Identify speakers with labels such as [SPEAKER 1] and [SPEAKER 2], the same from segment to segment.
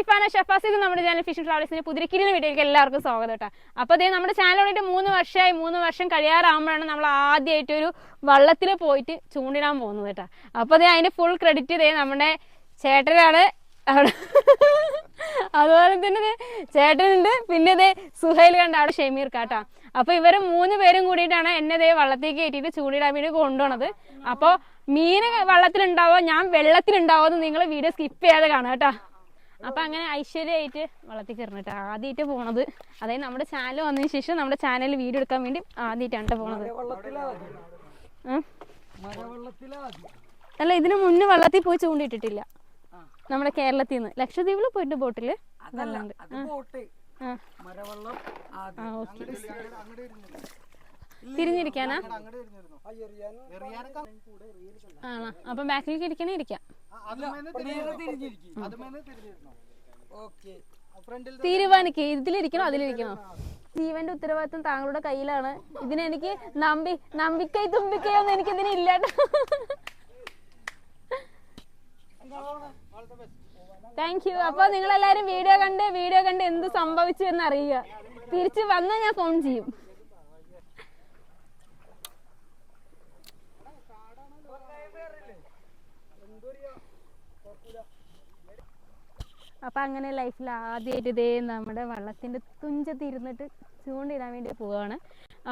[SPEAKER 1] ഷിഫാന ഷഫാസ് ഇത് നമ്മുടെ channel phishing ട്രാവൽസിന്റെ പുതിരിക്കിരിന് വീഡിയോയിലേക്ക് എല്ലാവർക്കും സ്വാഗതം കേട്ടോ. അപ്പോൾ അതേ നമ്മുടെ ചാനൽ വേണ്ടിയിട്ട് മൂന്ന് വർഷമായി മൂന്ന് വർഷം കഴിയാറാകുമ്പോഴാണ് നമ്മൾ ആദ്യമായിട്ട് ഒരു വള്ളത്തിൽ പോയിട്ട് ചൂണ്ടിടാൻ പോകുന്നത് കേട്ടോ. അപ്പോൾ അതേ അതിന്റെ ഫുൾ ക്രെഡിറ്റ് ഇതേ നമ്മുടെ ചേട്ടനാണ് അതുപോലെ തന്നെ ചേട്ടനുണ്ട് പിന്നെ ദേ സുഹൈൽ കണ്ട അവിടെ ഷെമീർ കാട്ടാ അപ്പൊ ഇവർ മൂന്ന് പേരും കൂടിയിട്ടാണ് എന്നെ ദേ വള്ളത്തിൽ കയറ്റിയിട്ട് ചൂണ്ടിടാൻ വേണ്ടി കൊണ്ടുപോണത്. അപ്പൊ മീന് വള്ളത്തിലുണ്ടാവോ ഞാൻ വെള്ളത്തിലുണ്ടാവോ എന്ന് നിങ്ങൾ വീഡിയോ സ്കിപ്പ് ചെയ്യാതെ കാണാം കേട്ടാ. അപ്പൊ അങ്ങനെ ഐശ്വര്യമായിട്ട് വളർത്തി കയറണം ആദ്യമായിട്ട് പോണത്. അതായത് നമ്മുടെ ചാനൽ വന്നതിന് ശേഷം നമ്മുടെ ചാനലിൽ വീഡിയോ എടുക്കാൻ വേണ്ടി ആദ്യമായിട്ടാണ് പോണത്. അല്ല ഇതിനു മുന്നേ വള്ളത്തിൽ പോയി ചൂണ്ടിട്ടിട്ടില്ല. നമ്മുടെ കേരളത്തിൽ നിന്ന് ലക്ഷദ്വീപിൽ പോയിട്ട്
[SPEAKER 2] ബോട്ടിൽ
[SPEAKER 1] ആ. ഓക്കെ തിരിഞ്ഞിരിക്കാനാ? ആണോ? അപ്പൊ ബാക്കിലേക്ക് ഇരിക്കണേ ഇരിക്കാം.
[SPEAKER 2] ഓക്കെ. ഫ്രണ്ടിൽ
[SPEAKER 1] തീരുമാനിക്ക്. ഇതിലിരിക്കണോ? അതിലിരിക്കണോ? ജീവന്റെ ഉത്തരവാദിത്വം താങ്കളുടെ കയ്യിലാണ്. ഇതിനെനിക്ക് നമ്പി നമ്പിക്കൈ തുമ്പിക്കൈയൊന്നും എനിക്ക് ഇതിന് ഇതിനില്ല താങ്ക് യു അപ്പൊ നിങ്ങൾ എല്ലാരും വീഡിയോ കണ്ട് വീഡിയോ കണ്ട് എന്ത് സംഭവിച്ചു എന്ന് അറിയുക തിരിച്ചു വന്നാൽ ഞാൻ ഫോൺ ചെയ്യും. അപ്പൊ അങ്ങനെ ലൈഫിൽ ആദ്യമായിട്ട് ഇതേ നമ്മുടെ വള്ളത്തിന്റെ തുഞ്ചത്ത് ഇരുന്നിട്ട് ചൂണ്ടിടാൻ വേണ്ടി പോവാണ്.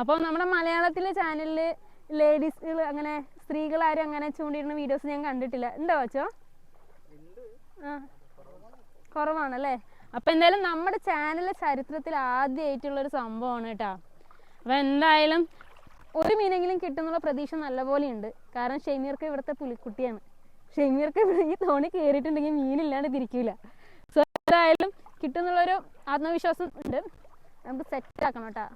[SPEAKER 1] അപ്പോൾ നമ്മുടെ മലയാളത്തിലെ ചാനലിൽ ലേഡീസുകൾ അങ്ങനെ സ്ത്രീകളാരും അങ്ങനെ ചൂണ്ടിടുന്ന വീഡിയോസ് ഞാൻ കണ്ടിട്ടില്ല. ഉണ്ടോ വച്ചോ ആ കുറവാണല്ലേ? അപ്പൊ എന്തായാലും നമ്മുടെ ചാനലിലെ ചരിത്രത്തിൽ ആദ്യമായിട്ടുള്ള ഒരു സംഭവമാണ് കേട്ടോ. അപ്പൊ എന്തായാലും ഒരു മീനെങ്കിലും കിട്ടുന്നുള്ള പ്രതീക്ഷ നല്ലപോലെ ഉണ്ട്. കാരണം ഷെമീർക്ക് ഇവിടുത്തെ പുലിക്കുട്ടിയാണ്. ഷെമീർക്ക് ഈ തോണി കയറിയിട്ടുണ്ടെങ്കിൽ മീനില്ലാണ്ട് തിരിക്കൂല. സോ എന്തായാലും കിട്ടുന്നുള്ളൊരു ആത്മവിശ്വാസം ഉണ്ട്. നമുക്ക് സെറ്റ് ആക്കണം കേട്ടോ.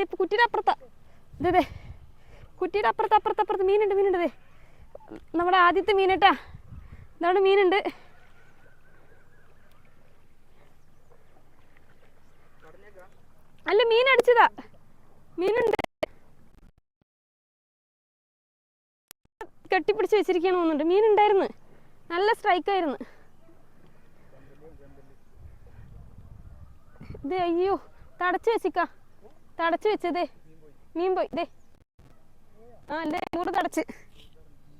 [SPEAKER 1] ദേ ഇപ്പൊ കുറ്റിയുടെ അപ്പുറത്താ. ഇതേ ദേ. കുറ്റിയുടെ അപ്പുറത്ത് അപ്പുറത്ത് അപ്പുറത്ത് മീനുണ്ട് മീനുണ്ട് ദേ. നമ്മുടെ ആദ്യത്തെ മീനട്ടാ. ഇതാണ് മീനുണ്ട്. അല്ല മീൻ അടിച്ചതാ. മീനുണ്ട്. കെട്ടിപ്പിടിച്ച് വെച്ചിരിക്കണം തോന്നുന്നുണ്ട്. മീനുണ്ടായിരുന്നു നല്ല സ്ട്രൈക്ക് ആയിരുന്നു. ഇത് അയ്യോ തടച്ചു വെച്ചിക്കാ. തടച്ചു വെച്ചതേ. മീൻ പോയി. ദേ. ആ അല്ലേ നൂറ് തടച്ച്.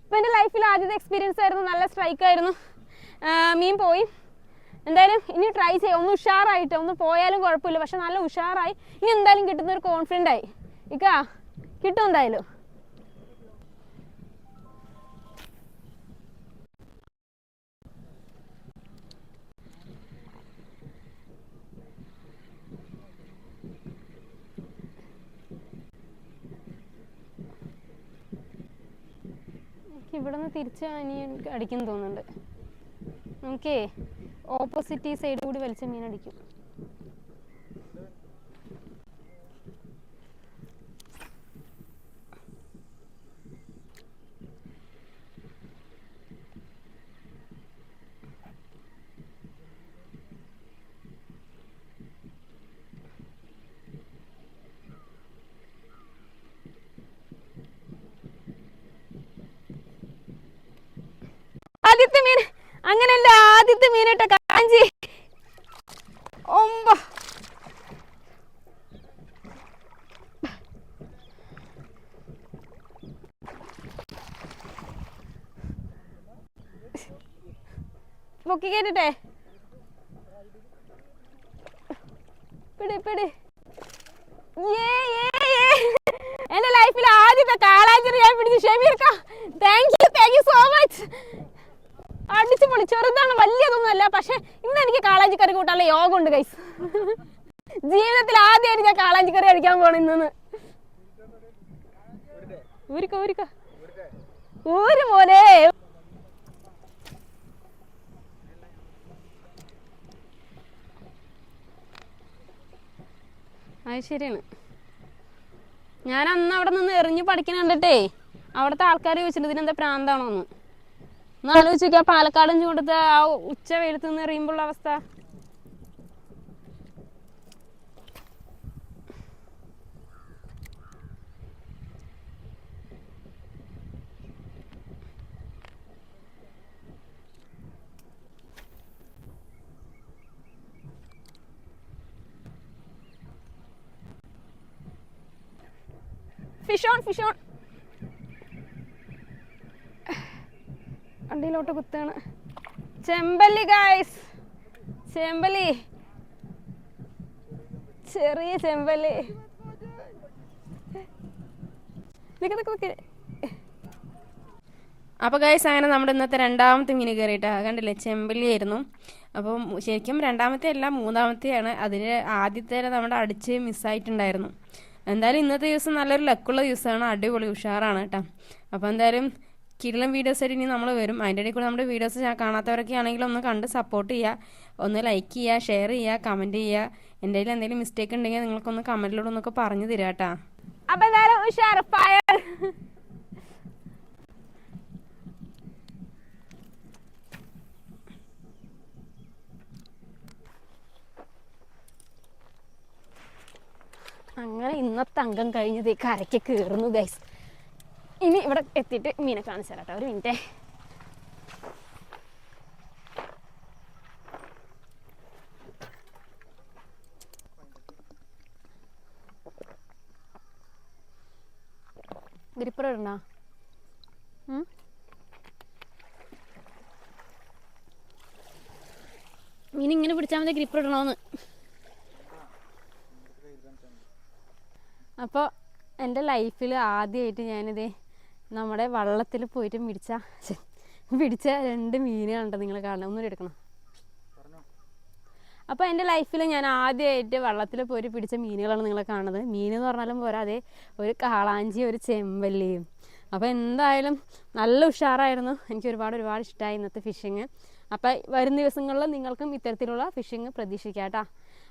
[SPEAKER 1] ഇപ്പം എന്റെ ലൈഫിൽ ആദ്യത്തെ എക്സ്പീരിയൻസ് ആയിരുന്നു. നല്ല സ്ട്രൈക്ക് ആയിരുന്നു. മീൻ പോയി. എന്തായാലും ഇനി ട്രൈ ചെയ്യാം. ഒന്ന് ഉഷാറായിട്ട്. ഒന്ന് പോയാലും കുഴപ്പമില്ല. പക്ഷെ നല്ല ഉഷാറായി. ഇനി എന്തായാലും കിട്ടുന്ന ഒരു കോൺഫിഡന്റ് ആയി. ഇക്കാ കിട്ടും എന്തായാലും. എനിക്ക് ഇവിടെ നിന്ന് തിരിച്ച് ഇനി എനിക്ക് അടിക്കും തോന്നുന്നുണ്ട്. നമുക്കേ ഓപ്പോസിറ്റ് ഈ സൈഡ് കൂടി വലിച്ച മീൻ അടിക്കും ആദ്യത്തെ മീൻ. അങ്ങനെയല്ല ആദ്യത്തെ മീനിട്ട കാഞ്ചി. ഒമ്പ. പൊക്കി കേട്ടിട്ടെ? പിടി പിടി. എന്റെ ലൈഫിൽ ആദ്യത്തെ കാളാഞ്ചിറി ഞാൻ പിടിച്ചു. ഷമീർക്ക thank you thank you so much അടിച്ചു പൊളി ചെറുതാണ് വലിയതൊന്നും അല്ല. പക്ഷെ ഇന്ന് എനിക്ക് കാളാഞ്ചി കറി കൂട്ടാനുള്ള യോഗം ഉണ്ട് കൈസ് ജീവിതത്തിൽ ആദ്യമായിട്ട് ഞാൻ കാളാഞ്ചി കറി കഴിക്കാൻ പോണ ഇന്ന് ഊരിക്ക അത് ശരിയാണ്. ഞാൻ അന്ന് അവിടെ നിന്ന് എറിഞ്ഞ് പഠിക്കണ കണ്ടിട്ടേ അവിടുത്തെ ആൾക്കാർ ചോദിച്ചിട്ടുണ്ട് ഇതിനെന്താ പ്രാന്താണോ എന്ന് ഒന്ന് പാലക്കാടൻ ചൂടത്ത് ആ ഉച്ച വെയിലത്ത് നിന്ന് എറിയുമ്പോഴുള്ള അവസ്ഥ. ഫിഷ് ഓൺ ഫിഷ് ഓൺ വണ്ടിയിലോട്ട് കുത്താണ് ചെമ്പല്ലി ഗായ്സ് ചെമ്പല്ലി. ചെറിയ ചെമ്പല്ലി. അപ്പോൾ ഗൈസ് അങ്ങനെ നമ്മുടെ ഇന്നത്തെ രണ്ടാമത്തെ മീൻ കയറിയിട്ടാ കണ്ടില്ലേ? ചെമ്പല്ലി ആയിരുന്നു. അപ്പൊ ശരിക്കും രണ്ടാമത്തെ അല്ല മൂന്നാമത്തെയാണ്. അതിന് ആദ്യത്തെ നമ്മുടെ അടിച്ച് മിസ്സായിട്ടുണ്ടായിരുന്നു എന്തായാലും ഇന്നത്തെ ദിവസം നല്ലൊരു ലക്കുള്ള ദിവസമാണ്. അടിപൊളി ഉഷാറാണ് കേട്ടോ. അപ്പോൾ എന്തായാലും കിടിലം വീഡിയോസ് ആയിട്ട് ഇനി നമ്മൾ വരും. അതിന്റെ ഇടയിൽ കൂടെ നമ്മുടെ വീഡിയോസ് കാണാത്തവരൊക്കെ ആണെങ്കിലും ഒന്ന് കണ്ട് സപ്പോർട്ട് ചെയ്യുക. ഒന്ന് ലൈക്ക് ചെയ്യുക ഷെയർ ചെയ്യുക കമന്റ് ചെയ്യുക. എന്റെ കയ്യിൽ എന്തെങ്കിലും മിസ്റ്റേക്ക് ഉണ്ടെങ്കിൽ നിങ്ങൾക്കൊന്ന് കമന്റിലൂടെ ഒന്നൊക്കെ പറഞ്ഞു തരാം കേട്ടോ. അങ്ങനെ ഇന്നത്തെ അംഗം കഴിഞ്ഞത് ഈ കരയ്ക്ക് കയറുന്നു ഗൈസ് ഇനി ഇവിടെ എത്തിയിട്ട് മീനെ കാണിച്ചു തരാം ഒരു മിനിറ്റേ. ഗ്രിപ്പർ ഇടണോ? മീൻ ഇങ്ങനെ പിടിച്ചാൽ മതി ഗ്രിപ്പർ ഇടണോന്ന്. അപ്പോൾ എന്റെ ലൈഫിൽ ആദ്യമായിട്ട് ഞാനിത് നമ്മുടെ വള്ളത്തിൽ പോയിട്ട് പിടിച്ച പിടിച്ച രണ്ട് മീനുകളുണ്ട് നിങ്ങൾ കാണണം ഒന്നുകൂടി എടുക്കണം. അപ്പോൾ എന്റെ ലൈഫിൽ ഞാൻ ആദ്യമായിട്ട് വള്ളത്തിൽ പോയിട്ട് പിടിച്ച മീനുകളാണ് നിങ്ങൾ കാണുന്നത്. മീൻ എന്ന് പറഞ്ഞാലും പോരാതെ ഒരു കാളാഞ്ചി ഒരു ചെമ്പല്ലിയും അപ്പോൾ എന്തായാലും നല്ല ഉഷാറായിരുന്നു. എനിക്ക് ഒരുപാട് ഒരുപാട് ഇഷ്ടമായി ഇന്നത്തെ ഫിഷിങ് അപ്പോൾ വരും ദിവസങ്ങളിൽ നിങ്ങൾക്കും ഇത്തരത്തിലുള്ള ഫിഷിങ് പ്രതീക്ഷിക്കാം കേട്ടോ.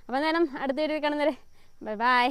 [SPEAKER 1] അപ്പോൾ എന്തായാലും അടുത്ത വീഡിയോ കാണുന്നവരെ ബൈ ബൈ